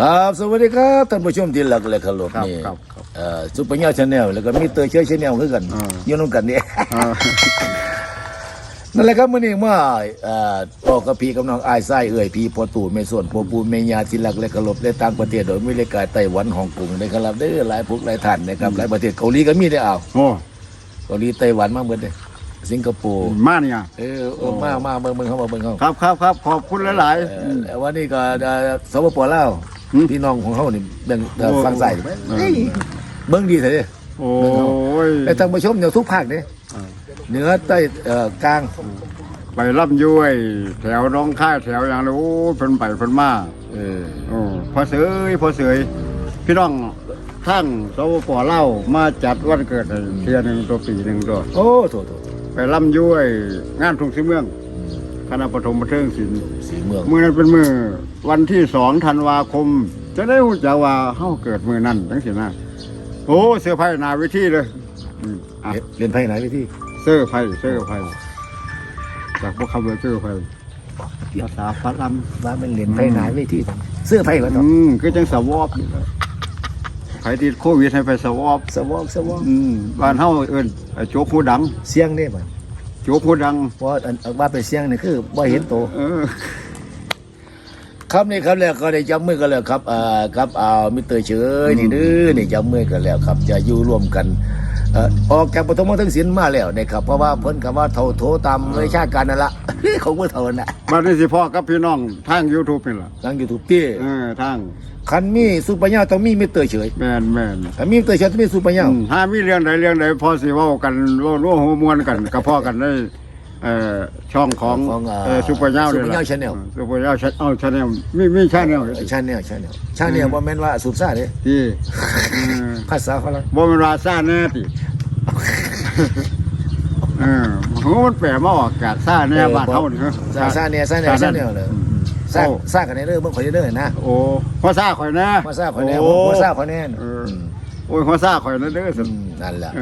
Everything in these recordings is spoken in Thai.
ครับสวัสดีครับท่านผู้ชมที่รักและเคารพครับนี่ครับครับ เอ่อซุปเปอร์ยอดชาแนลแล้วก็มีเตอร์เชอร์ชาแนลคือกันอ่า อยู่น้ำกันนี่ อ่า นั่นแหละครับมื้อนี้มาเอ่อพ่อกับพี่กับน้องอ้ายไส้เอ่ยพี่พ่อตู่แม่ส่วนพ่อปู่แม่ย่าที่รักและเคารพในต่างประเทศโดยอเมริกาไต้หวันฮ่องกงนะครับเด้อหลายพวกหลายท่านนะครับหลายประเทศเกาหลีก็มีได้ออ้าวโอ้เกาหลีไต้หวันมาเบิดเด้อสิงคโปร์มาเนี่ยเออเออมามาเบิ่งเบิ่งเข้ามาเบิ่งเข้าครับครับครับขอบคุณหลาย เอ่อแล้ววันนี้ก็เอ่อสปปลาวหืม พี่น้องของเขานี่เบิ่งเอ่อโอ้ฟังใส่เออเฮ้ยเบิ่งดีเถอะเด้ๆโอ้ยแต่ท่านผู้ชมอย่างทุกภาคเนี่ยเออเหนือใต้เอ่อกลางไปรับย้วยแถวน้องค่ายแถวอย่างนี้โอ้ยเพิ่นไปเพิ่นมาเออโอ้พอเสยพอเสยพี่น้องท่านสวปเล่ามาจัดวันเกิดให้เทียหนึ่งตัวปีหนึ่งตัว โอ้โถโถไปร่ำย้วยงานทุ่งสีเมืองค ณะปฐมบันเทิงศิลป์สีเมืองมือนั้นเป็นมือวันที่สองธันวาคม จะได้รู้จักว่าเฮาเกิดมือนั้นจังสินะโอ้เสื้อร์ไผ่หนาเวิธีเลยอืมอะเรียนไพ่ไหนพี่ที่เสื้อร์ไผ่เสื้อร์ไผ่จากพวกคำว่าเสื้อร์ไผ่ภาษาฝรั่งว่ามันเรียนไพ่ไหนพี่ที่เสื้อไพ่วะต่ออืมคือจังสวอบนี่แหละไผติดโควิดให้ไปสวอบสวอกสวอกอืมบ้านเฮาเอิ้นไอ้โจกผู้ดัง เสียงเนี่ยมัน โจกผู้ดังเพราะอันอันว่าเป็นเสียงนี่คือว่าเห็นโต เออ ครับนี่ครับแล้วก็ได้จับมือกันแล้วครับอ่าครับเอามิสเตอร์เฉยนี่เด้อนี่จับมือกันแล้วครับ จะอยู่ร่วมกันเอ่อออกจากปฐมทั้งศิลป์มาแล้วนะครับเพราะว่าเพิ่นคำว่าเท่าโถตามวิชาการนั่นละของเมื่อเท่านั้นน่ะบัดนี้สิพ่อกับพี่น้องทาง YouTube นี่ล่ะทางยูทูบที่เออทางคันมีสุปัญญาต้องมีมิสเตอร์เฉยแม่นแม่นคันมีมิสเตอร์เฉยต้องมีสุปัญญาอืมถ้ามีเรื่องใดเรื่องใดพอสิเว้ากันร่วร่วมหัวมวนกันกับพ่อกันได้ เอ่อช่องของของอ่าเอ่อซุปเปอร์เน่าซุปเปอร์เน่า Channel ซุปเปอร์เน่าชเอาชาแนลมีมีชาแนลชาแนลชาแนลชาแนลบ่แม่นว่าสูบซ่าเด้ที่เออภาษาฝรั่งบ่แมันราซ่าแน่ติเออโหมันแปลมาออกกาศซ่าแน่บ้านเฮานี่เหรอซาซาแนลซาแนลซาแนลเลยซาโอ้ซากันในเด้อเบิ่งข่อยเด้อนะโอ้หัวซ่าข่อยแน่มาซาข่อยแน่โอ้บ่ซาข่อยแน่เออ โอ้ยหัวซ่าข่อยแน่เด้อสิอืมนั่นแหละเอ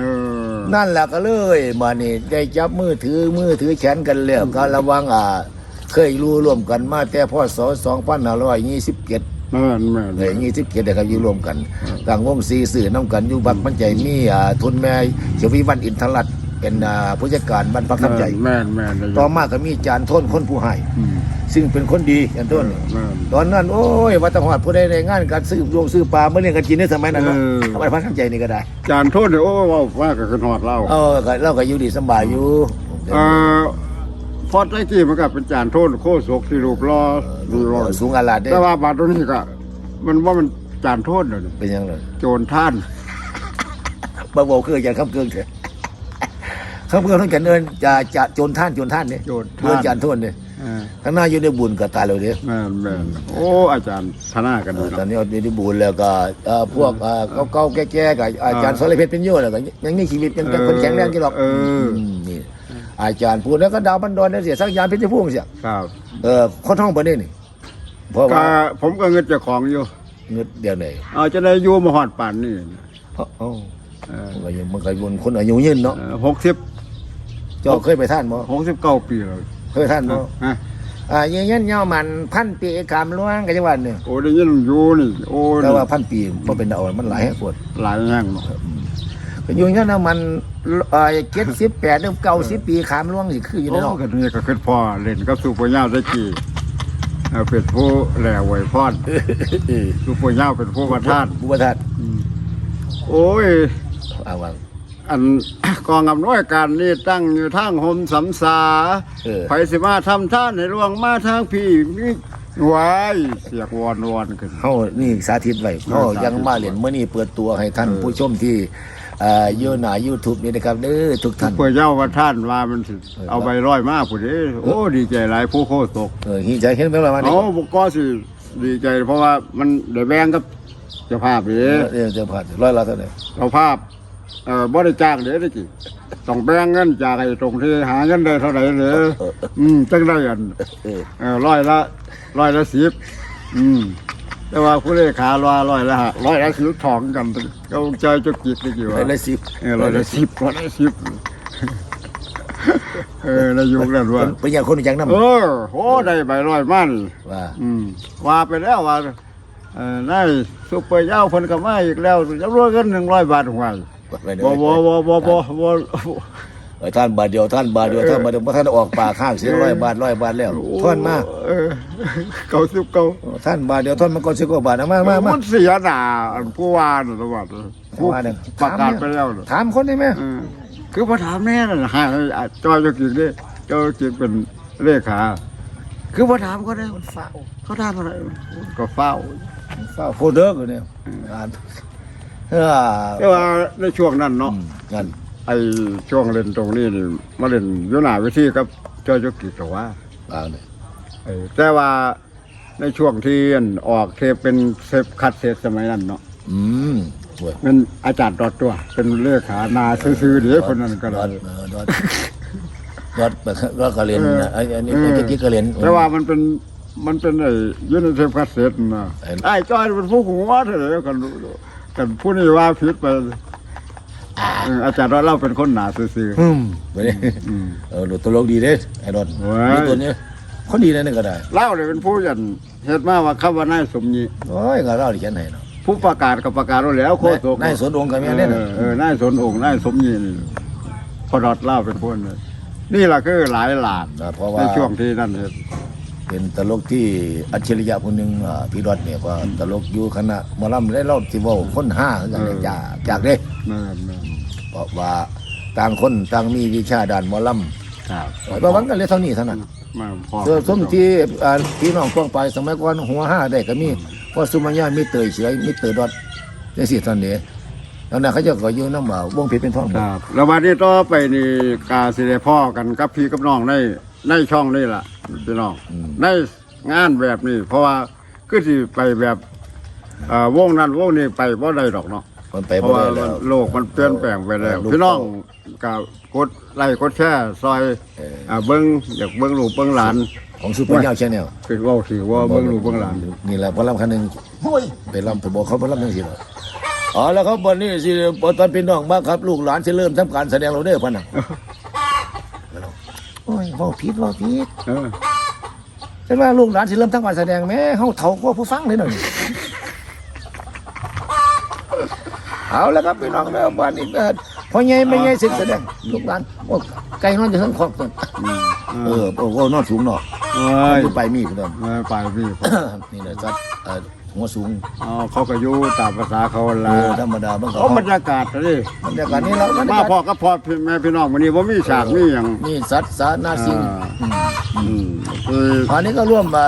อนั่นแหละก็เลยมานี่ได้จับมือถือมือถือแขนกันแล้วก็ระวังอ่า เคยรู้ร่วมกันมาแต่พศ2527แม่นแม่น เลย27ได้ครับอยู่ร่วมกันต่างวงสีสื่อน้ำกันอยู่บักมันใจมีอ่าทุนแม่เฉวิวันอินทรัตน์ เป็นอ่าผู้จัดการบ้านพักคำใจ แม่นแม่นได้ยู่ต่อมาก็มีจานทนคนผู้ให้อืมซึ่งเป็นคนดีจานทนแม่น ตอนนั้นโอ้ยวัดตะหอดผู้ใดในงานการซื้อโรงซื้อปลาเมื่อเรียนกันกินในสมัยนั้นเนาะเออเอาไปพักคำใจนี่ก็ได้ จานโทษเนี่ยโอ้ว่าว่ากับขึ้นหอดเล่าเออก็เราก็อยู่ดีสำบายอยู่เอ่อพอดไอ้กี้มันก็เป็นจานโทษโคศกที่รูปรอรูปรอเออสูงอาลาดได้แต่ว่าบาดตัวนี้ก็ มันว่ามันจานโทษเลยเป็นยังไงโจรท่าน บ่าวคืออย่างคำเกิงเถอะ คำเกิงท่านกันเอินจะจะโจรท่านโจรท่านเนี่ยโจรเมื่อท่านจานโทษเนี่ยเออข้างหน้าอยู่ในบุญกับตายเลยเด้อแม่นแม่นโอ้อาจารย์ธนากันเอดีอตอนเนาะนี้เอาอยู่ในบุญแล้วก็เอ่อพวกเอ่อเก่าๆแก่ๆกับอาจารย์อ่าสรเพชรเป็นโยแล้วก็ยังมีชีวิตยังเป็นคนแข็งแรงกี่หรอกเออมนี่อาจารย์พูดแล้วก็ดาวบันดอนเนี่ยเสียสักยานเพชรพุ่งเสียครับเออคนท้องประเด็นนี่เพราะก็ว่าผมก็เงินเจ้าของอยู่เงินเดียวไหนเอาจะได้อยู่มาหอดป่านนี่เอ้าเอ้าเออมันก็ยังมันก็วนคนอายุยืนเนาะหกสิบ เจ้าเคยไปท่านบ่หกสิบเก้าปีแล้วเคยท่านบ่ฮะอ่ายืนยันยาวมันพันปีกามล่วงกันจังหวัดเนี่ยโอ้ได้ยินอยู่นี่โอ้แต่นี่ว่าพันปีบ่เป็นดาวมันหลายแห่งปวดหลายแห่งเนาะก็ยืนยันว่ามันเอ่อ78หรือ90ปีขามล่วงสิคืออยู่ในโอ้เนาะกันนี่ก็คือพ่อเล่นกับสุปยาวได้กี่เอ่อเป็นผู้แหล่ไหวพอดสุปยาวเป็นผู้ประทานบุปทานโอ้ยเอาว่า อันกองอำนวยการนี่ตั้งอยู่ทางหมสำสาเออ ไผสิมาทำท่านในหลวงมาทางพี่มีวายเสียกวอนวอนขึ้น เฮานี่สาธิตไว้เฮายังมาเล่นมื้อนี้เปิดตัวให้ท่านเออผู้ชมที่เอ่ออยู่หน้า YouTube นี่นะครับเด้อทุกท่าน เพื่อเย้าว่าท่านว่ามันสิเออเอาใบร้อยมากผู้นี้โอ้ดีใจหลายผู้โคตกเออฮีใจเห็นเป็นประมาณนี้เอาบุกก็สิดีใจ เพราะว่ามันได้แบ่งกับเจ้าภาพเด้เออจะผ่านร้อยละเท่าไหร่เจ้าภาพ เอ่อบริจาคเด้ได้กี่ต้องแบ่งเงินจากไอ้ตรงที่หาเงินได้เท่าไหร่เด้ออืมจังได้อันเออเออร้อยละร้อยละสิบอืมแต่ว่าผู้เลขาว่าร้อยละห้าร้อยละสิบถองกันก็ใจจุกจิกได้กี่ร้วะอยละสิบเออร้อยละสิบร้อยละสิบเออในยุคนั้นว่าเป็นอย่างคนรู้จักนำเออโหได้ใบร้อยมันว่าอืมว่าไปแล้วว่าเอ่อนายซุปเปอร์เจ้าเพิ่นก็มาอีกแล้วจำนวนเงิน100บาทหวย ไปเด้บ่อบ่บ่บ่บ่บ่เออท่านบาทเดียวท่านบาทเดียวท่านบาทเดียวบ่ท่านออกปากข้างเสียร้อยบาทร้อยบาทแล้วท่อนมาเออเก้าสิบเก้าท่านบาทเดียวท่อนมันก็สิบกว่าบาทนะมามามามันเสียหน้าอันผู้ว่าน่ะตำรวจผู้ว่าเนี่ยประกาศไปแล้วน่ะถามคนได้ไหมเออคือพอถามแน่น่ะให้ให้จอยจะกินดิจอยจะกินเป็นเลขาคือพอถามก็ได้มันเฝ้าเขาถามอะไรก็เฝ้าฟ้าโคเดอร์กูเนี่ยอ่าน เออแต่ว่าในช่วงนั้นเนาะอืมงั้นไอ้ช่วงเล่นตรงนี้นี่มาเล่นอยุนาวิธีครับจอยจะกินก็ว่าอ่านเลยเออแต่ว่าในช่วงที่อันออกเทปเป็นเซฟคัดเซฟสมัยนั้นเนาะอืมโว้ยเป็นอาจารย์ดอดตัว เป็นเลขานาซื่อๆเดี๋ยวคนนั้นก็ดได้อดเออดอดดอดแบบดอดกระเรียนนะไอ้อันนี้เออไอ้กิ๊กกระเรียนแต่ว่ามันเป็นมันเป็นไอ้ยูนิเซฟคัดเซตนะไอ้ไอ้จ้อยเป็นผู้หัวเถอะกัน กันผู้นี้ว่าผิดไปเอออาจารย์ดอดเล่าเป็นคนหนาซื่อ อืมไปดิๆอืม เออตัวลกดีเด้ไอ้ดอดเว้ย มีตัวนี้คนดีนะนี่ก็ได้เล่าเลยเป็นผู้ยันเฮ็ดมาว่าคำว่านายสมยีโอ้ยก็เล่าดิฉันให้เนาะผู้ประกาศกับประกาศไว้แล้วโคตรนายสวนองค์กับแม่เนี่ยเอนะอเออนายสนองค์นายสมยีนี่พอดอดเล่าเป็นคนเลยนี่ล่ะคือหลายหลานนะเพราะว่าในช่วงที่นั่นเฮ็ด เป็นตลกที่อัจฉริยะคนหนึ่งอ่าพี่ดอดเนี่ยก็ตลกอยู่คณะหมอลำได้เล่าที่เว่าคนห้าคือกันเนี่ยจากจากเด้นั่นนั่นเพราะว่าต่างคนต่างมีวิชาด้านหมอลครับำประวังกันเลยเท่านี้เท่านั้นมาพอส่วนสมที่อ่าพี่น้องกว้างไปสมัยก่อนหัวห้าได้ก็มีเพราะสุมาญามีเตยเฉยมีเตยดอดจังสี่ตอนนี้แล้วนั้นเขาเจะก็อยู่น้ำบ่าววงเพชรเป็นท้องหมคดรับแล้ววันนี้ต่อไปนี่กาสิได้พ่อกันกับพี่กับน้องใน ในช่องนี่ล่ะพี่น้องในงานแบบนี้ เพราะว่าคือสิไปแบบเอ่อวงนั้นวงนี้ไปบ่ได้ดอกเนาะมันไปเพบ่ราะว่าได้แล้วโลกมันเปลี่ยนแปลงไปแล้วลูก พี่น้องก็กดไลค์กดแชร์ซอยเอออ่าเบิ่งอยากเบิ่งลูกเบิ่งหลานของซูเปอร์ยาวชแนลคือเว้าสิว่าเบิ่งลูกเบิ่งหลาน นี่แหละพอลำคันหนึ่งไปลำไปบอกเขาพอลำยังสิหรออ๋อแล้วเขาวันนี้สิตอนเป็นน้องมาครับ ลูกหลานจะเริ่มทำการแสดงเราเด้อพันน่ะ โอ้ยเว่าผิดเว่าผิดเออฉันว่าลูกหลานสิเริ่มทำการแสดงแม่เฮาเฒ่ากว่าผู้ฟังเลยหน่อยเอาแล้วครับพี่น้องแล้วบ้านนี้เออพอใหญ่ไม่ใหญ่สิแสดงลูกหลานโอ้ไก่นอนจะเฮิงคอกต้นอืมเออโอ้โหนอนสูงเนาะเอ้ยขึ้นไปมีพี่น้องเอ้ยไปพี่ นี่แหละจัดเอ่อ หัวสูงอ๋อเขาก็อยู่ตามภาษาเขาเอละอธรรมดามันก็เอาบรรยากาศเลยบรรยากาศนี้แล้วบรรยามาพ่กาอศก็พ่อพี่แม่พี่น้องวันนี้ว่ามีฉากมีอย่าง นี่สัตว์สานาสิงอ่า อืมคือ อันนี้ก็ร่วมมา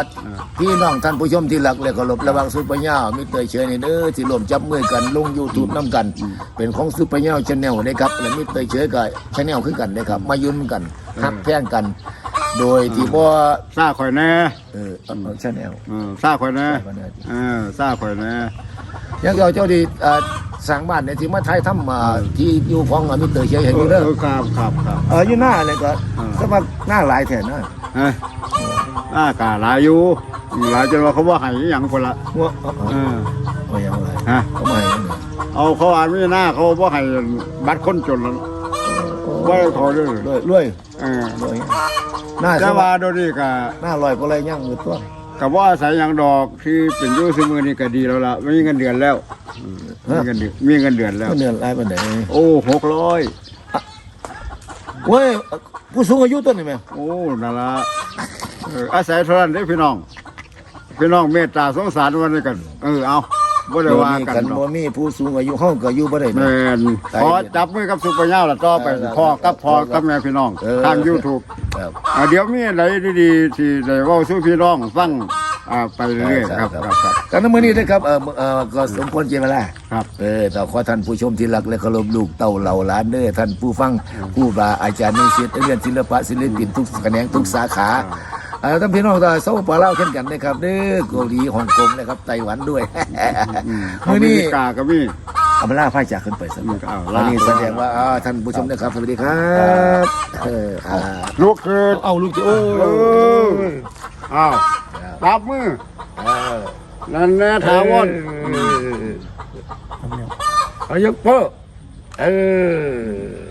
พี่น้องท่านผู้ชมที่รักและเคารพระวังซุปเปอร์เน่ามีเตยเชยนี่เด้อที่ร่วมจับมือกันลง YouTube น้ำกัน เป็นของซุปเปอร์เน่าชาแนลนะครับและมีเตยเชยกับชาแนลคือกันนะครับมายุ่นกันฮักแพ่งกัน โดยที่บ่ซาข่อยแน่เออชาแนลเออซาข่อยแน่เออซาข่อยแน่ยังเอาเจ้าดีเอ่อสร้างบ้านเนี่ยที่มาไทยทำมาที่อยู่ของอะมีเตยเชยเห็นอยู่เด้อเออครับครับครับเอออยู่หน้าอะไรก็อ่าสมัครหน้าหลายแถนนะเอ้ยหน้ากาหลายอยู่หลายจนว่าเขาว่าให้อหย่างคนละว่าเอาเออเอาอย่างไรฮะเขาไม่ให้ยังไงเอาเขาอ่านไม่หน้าเขาว่าให้บัตรคนจนแล้วว่าให้เขาด้วยรวยรวยเออรวยหน้าแต่ใช่ว่าว่าโดยนี่ก็หน้าลอยก็เลยย่างมือตัวกับว่าอาศัยอย่างดอกที่เป็นอยูซมือนี่ก็ดีแล้วล่ะไม่มีเงินเดือนแล้วอืมมีเงินเดือนมีเงินเดือนแล้วก็เดือนไรปันไหนโอ้หกร้อยเว้ยผู้สูงอายุตัวนี้ไหมโอ้นั่นละเอออาศัยเท่านั้นเด้อพี่น้อง พี่น้องเมตตาสงสารวันนี้กันเออเอา บ่ได้ว่ากันกันดอกบ่มีผู้สูงอายุเฮาก็อยู่บ่ได้แมนะ นขอจับมือกับสุปเปอร์เน่าละต่อไปเออพ่อกับพ่อกับแม่พี่น้องเออ ทาง YouTube ครับ อ่าเดี๋ยวมีอะไรดีๆที่ได้เว้าสู่พี่น้องฟังอ่าไปเรื่อยๆครับครับครับกันในมื้อนี้นะครับเออเออก็สมควรเจเวลาครับ เออต่อขอท่านผู้ชมที่รักและเคารพลูกเต้าเหล่าหลานเด้อท่านผู้ฟังผู้บาอาจารย์นิสิตเรียนศิลปะศิลปินทุกแขนงทุกสาขาเอ่อ ท่านพี่น้องตาเซาปาเล่าวเช่นกันนะครับเด้อเกาหลีฮ่องกงนะครับไต้หวันด้วยอืมมื้อนี้อเมริกาก็มีเอามาล่าไฟจากขึ้นไปสักอืมเอาอัล่านนี้แสดงว่าอ่าท่านผู้ชมนะครับ สวัสดีครับเอออ่าลูกคือเอาลูกจะโอ้เอออ้าวรับมือนั่นแน่ถาวรเอายกโป้เออ